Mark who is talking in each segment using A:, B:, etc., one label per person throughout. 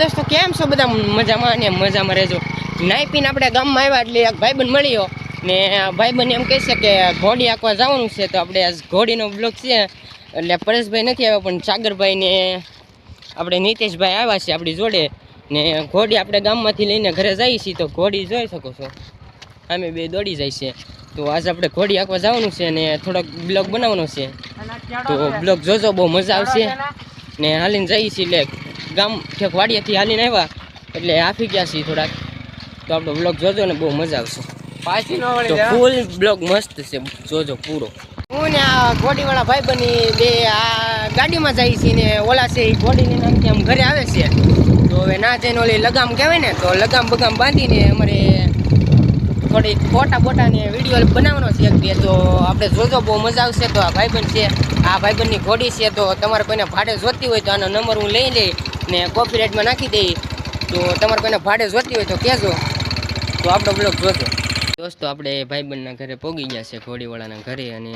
A: દોસ્તો કેમ છો બધા? મજામાં ને મજામાં રહેજો. નાઈ પીને આપણે ગામમાં આવ્યા એટલે એક ભાઈબંધ મળ્યો. ને ભાઈબંધ એમ કહે છે કે ઘોડી આંકવા જવાનું છે તો આપણે આજ ઘોડીનો બ્લોક છે. એટલે પરેશભાઈ નથી આવ્યા પણ સાગરભાઈ ને આપણે નીતેશભાઈ આવ્યા છે આપણી જોડે. ને ઘોડી આપણે ગામમાંથી લઈને ઘરે જઈએ છીએ તો ઘોડી જોઈ શકો છો. અમે બે દોડી જાય છે. તો આજ આપણે ઘોડી આંકવા જવાનું છે ને થોડોક બ્લોગ બનાવવાનો છે. તો બ્લોગ જોજો બહુ મજા આવશે. ને હાલીને જઈએ છીએ એટલે ગામ ઠેક વાડિયાથી હાલીને આવ્યા એટલે આફી ગયા છીએ થોડાક. તો આપણો બ્લોગ જોજો ને બહુ મજા આવશે.
B: પાછી ન
A: ફૂલ બ્લોગ મસ્ત છે જોજો પૂરો. હું ને આ ઘોડીવાળા ભાઈ બની બે આ ગાડીમાં જાય છે ને ઓલા છે એ ઘોડીને નામથી આમ ઘરે આવે છે. તો હવે ના જઈને ઓલી લગામ કહેવાય ને તો લગામ બગામ બાંધીને અમારે થોડી ફોટા બોટાને વીડિયો બનાવવાનો છે એક બે. તો આપણે જોજો બહુ મજા આવશે. તો આ ભાઈબંધ છે આ ભાઈબંધની ઘોડી છે તો તમારે કોઈને ભાડે જોતી હોય તો આનો નંબર હું લઈ લઈ ને કોપી રેટમાં નાખી દઈએ તો તમારે કોઈને ભાડે જોતી હોય તો કહેજો. તો આપણો બ્લોગ જોજો. દોસ્તો, આપણે ભાઈબંધના ઘરે પોગી ગયા છે ઘોડીવાળાના ઘરે અને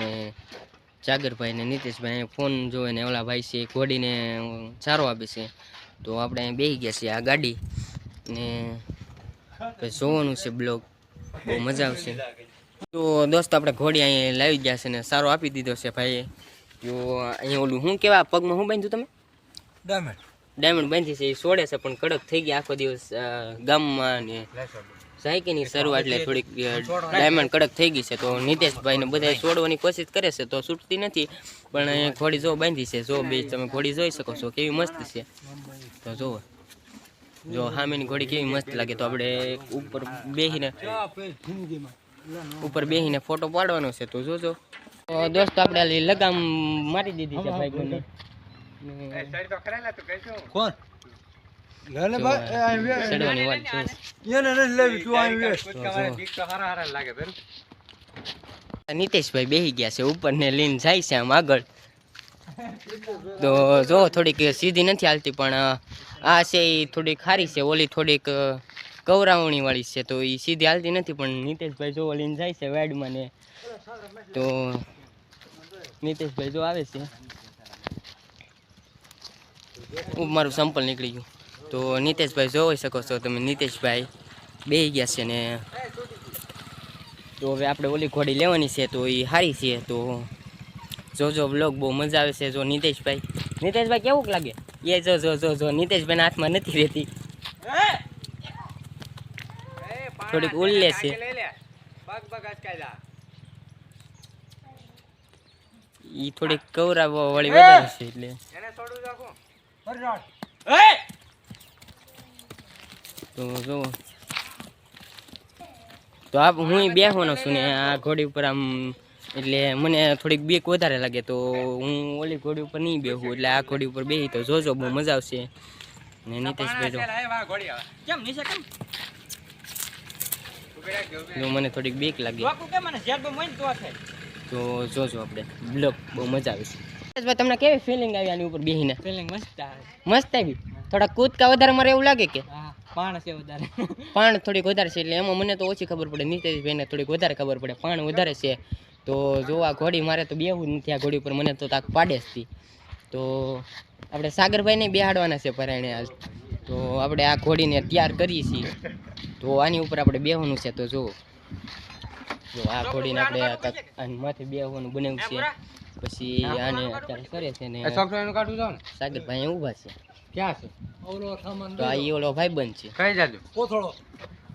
A: જાગરભાઈ ને નીતિશભાઈ ફોન જોવે ને ઓલા ભાઈ છે, ઘોડીને ચારો આપે છે. તો આપણે બેસી ગયા છીએ આ ગાડી ને જોવાનું છે બ્લોગ. બહુ મજા આવશે. તો દોસ્ત, આપણે ઘોડી અહીં લાવી ગયા છે ને સારો આપી દીધો છે ભાઈએ. તો અહીંયા ઓલું શું કહેવાય? પગમાં શું બાંધ્યું તમે?
B: ડાયમંડ
A: ડાયમંડ બાંધી છે, એ છોડે છે, પણ કડક થઈ ગયા આખો દિવસ ગામમાં ને સાયકલની શરૂઆત એટલે થોડીક ડાયમંડ કડક થઈ ગઈ છે. તો નિતેશભાઈ ને બધા છોડવાની કોશિશ કરે છે, તો છૂટતી નથી. પણ ઘોડી જો બાંધી છે, જો બે, તમે ઘોડી જોઈ શકો છો, કેવી મસ્ત છે. તો જુઓ જો સામેની ઘોડી કેવી મસ્ત લાગે. તો આપણે ઉપર બેસીને ઉપર બેસીને ફોટો પાડવાનો છે. તો જોજો. દોસ્તો, આપણે લગામ મારી દીધી છે ભાઈ
B: કોણ?
A: નીતેશભાઈ બેસી ગયા છે ઉપર ને લઈને જાય છે આમ આગળ. તો જો થોડીક સીધી નથી હાલતી પણ આ છે એ થોડીક સારી છે ઓલી થોડીક કવરાવણી વાળી છે તો એ સીધી હાલતી નથી પણ નીતેશભાઈ જો લઈને જાય છે વાડમાં ને તો નીતેશભાઈ જો આવે છે. મારું સંપલ નીકળી ગયું. તો નીતેશભાઈ જોઈ શકો છો તમે. નીતેશભાઈ બે ગયા છે ને. તો હવે આપણે ઓલી ઘોડી લેવાની છે તો એ સારી છે. તો જોજો બ્લોગ બહુ મજા આવે છે. જો નીતેશભાઈ. નીતેશભાઈ કેવું લાગે? એ જો જો જો જો. નીતેશભાઈના હાથમાં નથી રહેતી. થોડીક ઉલ્લે છે. એ થોડીક કવરાવવા વાળી વધારે છે એટલે. તો જો તો આપ હું બેસવાનો છું ને આ ઘોડી ઉપર આમ એટલે મને થોડીક બીક વધારે લાગે તો હું ઓલી ઘોડી ઉપર નહીં બેહું એટલે આ ઘોડી ઉપર બેસી તો જોજો બહુ મજા આવશે. ને નીતેશભાઈ જો
B: કેમ નીચે કેમ?
A: જો મને થોડીક બીક લાગે.
B: તો
A: જોજો આપણે. બ્લોક બહુ મજા આવે છે તમને કેવી ફિલિંગ આવી આની ઉપર બેહીને?
B: ફિલિંગ મસ્ત આવે.
A: મસ્ત આવી? થોડા કૂદકા વધારે મારે એવું લાગે કે?
B: પાણ છે વધારે.
A: પાણ થોડીક વધારે છે એટલે એમાં મને તો ઓછી ખબર પડે. નીતેશભાઈને થોડીક વધારે ખબર પડે. પાણ વધારે છે. તો જો આ ઘોડી મારે તો બેહવું નથી આ ઘોડી ઉપર. મને તો તાક પાડે જ તો. આપણે સાગરભાઈને બેહાડવાના છે પરાયણે આજ. તો આપણે આ ઘોડીને તૈયાર કરીએ છીએ. તો આની ઉપર આપણે બેહવાનું છે તો જો. જો આ ઘોડીને આપણે માથે બેહવાનું બનાવ્યું છે. પછી આને અત્યારે કરે છે ને
B: સોફ્ટવેર કાઢું જાવ ને?
A: સાગરભાઈ ઊભા છે.
B: ક્યાં છે? ઓલો સામાન
A: તો આ ઓલો ભાઈ ભાઈબંધ છે.
B: કઈ જાજો? કોથળો.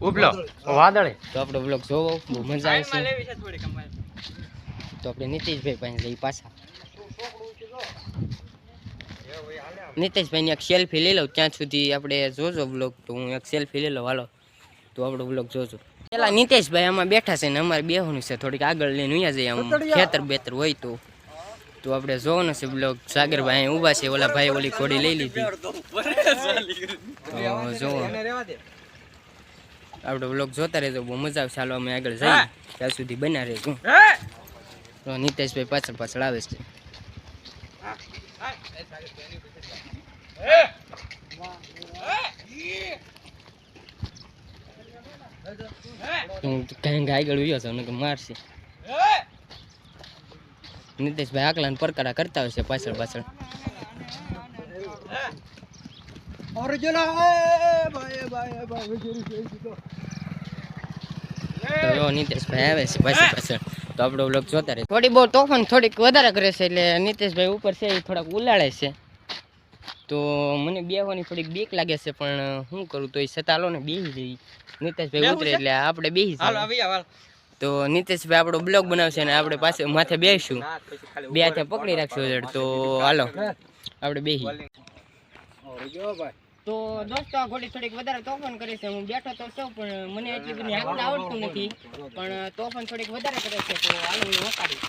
C: ઉપલો. વાદળે.
A: તો આપણો બ્લોગ જોવો બહુ મજા આવશે તો આપણે નીતિશભાઈ પાસે જઈ પાછા. નીતિશભાઈની એક સેલ્ફી લઈ લઉં ત્યાં સુધી આપણે જોજો બ્લોગ તો હું એક સેલ્ફી લઈ લઉં હાલો. તો આપણો બ્લોગ જોજો. પેલા નીતેશભાઈ આમાં બેઠા છે ને અમારે બેહવાનું છે થોડીક આગળ લઈને અહીંયા જઈએ ખેતર બેતર હોય તો. તો આપણે જોવાનો છે બ્લોગ. સાગરભાઈ અહીં ઊભા છે, ઓલા ભાઈ ઓલી ઘોડી લઈ લીધી. તો જોવો આપણો બ્લોગ જોતા રહેજો, બહુ મજા આવશે. ચાલો અમે આગળ જઈએ. ત્યાં સુધી બન્યા રહેજો. તો નીતેશભાઈ પાછળ પાછળ આવે છે. હું કઈ આગળ ઉયો છો કે મારશે. નીતેશભાઈ આકલા પરકારા કરતા હોય છે પાછળ પાછળ. તો નીતેશભાઈ આવે છે તો આપણો જોતા રહે થોડી બહુ તોફાન થોડીક વધારે કરે છે એટલે નીતેશભાઈ ઉપર છે એ થોડાક ઉલાળે છે. તો મને બેહવાની થોડીક બીક લાગે છે પણ શું કરું તો એ સતાલો ને બેસી જઈ નીતેશભાઈ ઉતરે એટલે આપણે બેસી જઈએ. તો નીતેશભાઈ આપણો બ્લોગ બનાવશે અને આપણે પાસે માથે બેસીશું બે હાથે પકડી રાખશું જડ તો હાલો આપણે બેસી તો દોસ્તો આ ઘોડી થોડીક વધારે તોફાન કરે છે. હું બેઠો તો છું પણ મને એટલી બધી હાંકતા આવડતું નથી. પણ તોફાન થોડીક વધારે કરે છે તો હાલો હું વકાડી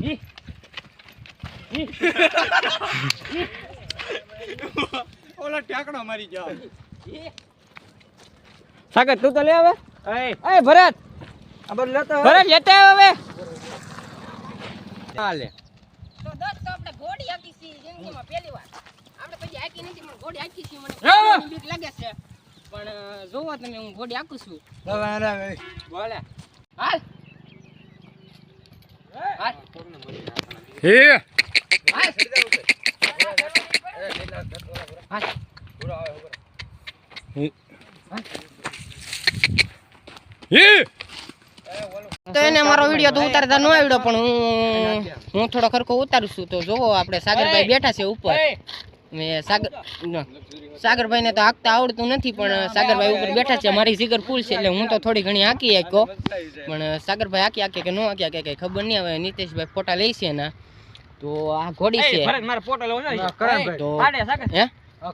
A: ઈ. ઈ.
B: ઓલા ટેકડો મારી જાવ
C: સાગર તું તો લે હવે?
B: એ.
C: એ ભરત.
B: અબર લેતા
C: ભરત લેતા હવે. હાલે
A: તો દોસ્તો આપણે ઘોડી હાંકી સી જિંદગીમાં પહેલી વાર. આપણે પછી આકી નથી પણ ઘોડી હાંકી સી મને. બીક લાગે છે. પણ જોવા તમે હું ઘોડી હાંકું છું.
B: હવે
C: બોલે.
A: હાલ. હાલ.
C: હે?
A: હાલ તો એને મારો વીડિયો તો ઉતારતા ન આવડ્યો પણ હું હું થોડો ખરખો ઉતારું છું. તો જોવો આપણે સાગરભાઈ બેઠા છે ઉપર. મેં સાગર ન, સાગરભાઈને તો હાંકતા આવડતું નથી પણ સાગરભાઈ ઉપર બેઠા છે. મારી જીગર ફૂલ છે એટલે હું તો થોડી ઘણી હાંકી હાક્યો પણ સાગરભાઈ હાંકી હાકે કે ન હાંકી હાકે કઈ ખબર નહીં હવે નીતેશભાઈ ફોટા લઈ છે એના. તો આ ઘોડી છે.
B: ના.
A: તો હે?
B: આ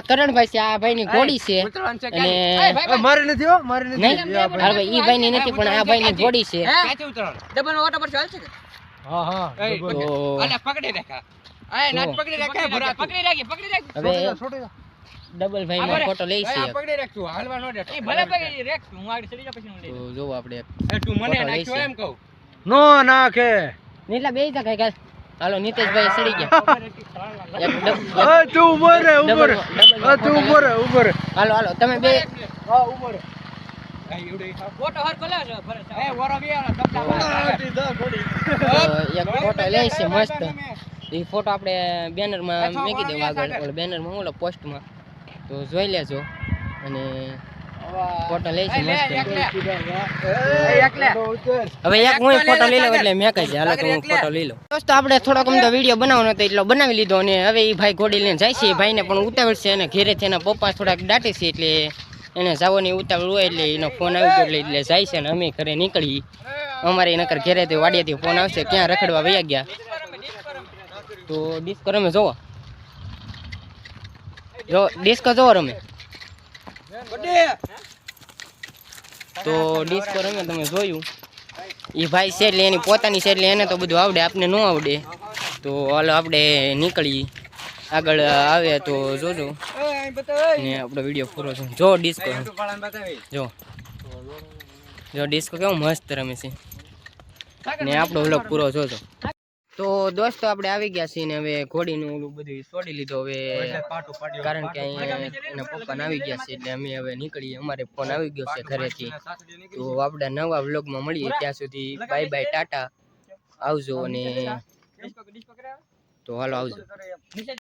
B: કરણભાઈ
A: છે આ ભાઈની ઘોડી છે. અને
B: એ નથી હો મારી નથી.
A: નહીં?
B: એ આપણે-
A: ભાઈ. ઈ નથી પણ આ ભાઈની ઘોડી છે.
C: ક્યાંથી ઉતરવાનું ડબલ નો ઓટો પર ચાલશે
B: હા હા.
C: એ,
B: બરોબર.
A: તો
C: અલા પકડી રાખા આ નાચ પકડી રાખા ભરત. પકડી રાખી પકડી રાખી.
A: હવે
B: છોડી દો, છોડી દો.
A: ડબલ ફોટો લઈ છે. એક.
C: પકડી રાખતું હાલવા નો દે. એ ભલે પકડી રાખ હું આગળ ચડી જા પછી હું લઈ
A: તો જોવો આપણે
C: તું મને નાખ્યો એમ કહું.
B: નો નાખે.
A: નીલા બે તા કઈ હાલો નીતેશભાઈ સડી ગયા.
B: તું ઊભો રે ઊભો રે. તું ઊભો રે ઊભો રે.
A: હાલો હાલો તમે બે
B: હા ઊભો રે.
A: મસ્ત એ ફોટો આપણે બેનરમાં મૂકી દેવા આગળ બેનરમાં ઓલો પોસ્ટમાં તો જોઈ લેજો. અને ફોટો લઈ છે મસ્ત. હવે એક હું ફોટો લઈ લઉં એટલે મેં કહી હાલો હું ફોટો લઈ લઉં. દોસ્તો આપણે થોડોક અમને વીડિયો બનાવવાનો હતો એટલો બનાવી લીધો અને હવે એ ભાઈ ઘોડી લઈને જાય છે ભાઈને પણ ઉતાવળ છે અને ઘેરેથી એના પપ્પા થોડાક દાટે છે એટલે એને જવાની ઉતાવળ હોય એટલે એનો ફોન આવી ગયો એટલે એટલે જાય છે ને અમે ઘરે નીકળી. અમારે નકર ઘેરેથી વાડિયાથી ફોન આવશે ક્યાં રખડવા વયા ગયા. તો ડિસ્કો રમે જોવો. જો ડિસ્કો જોવો રમે. તો ડિસ્કો અમે તમે જોયું. એ ભાઈ છે એટલે એની પોતાની છે એટલે એને તો બધું આવડે, આપને ન આવડે. તો હાલો આપણે નીકળી આગળ આવે તો જોજો. ને આપણો વીડિયો પૂરો છે જો ડિસ્કો જો. જો ડિસ્કો કેવું મસ્ત રમે છે. ને આપણો વ્લોગ પૂરો જોજો. તો દોસ્તો આપણે આવી ગયા છીએ ને હવે ઘોડીનું ઓલું બધું છોડી લીધું. હવે કારણ કે અહીંયા એના પપ્પાને આવી ગયા છે એટલે અમે હવે નીકળીએ. અમારે ફોન આવી ગયો છે ઘરેથી. તો આપણે નવા વ્લોગમાં મળીએ ત્યાં સુધી બાય બાય ટાટા. આવજો અને તો હાલો આવજો.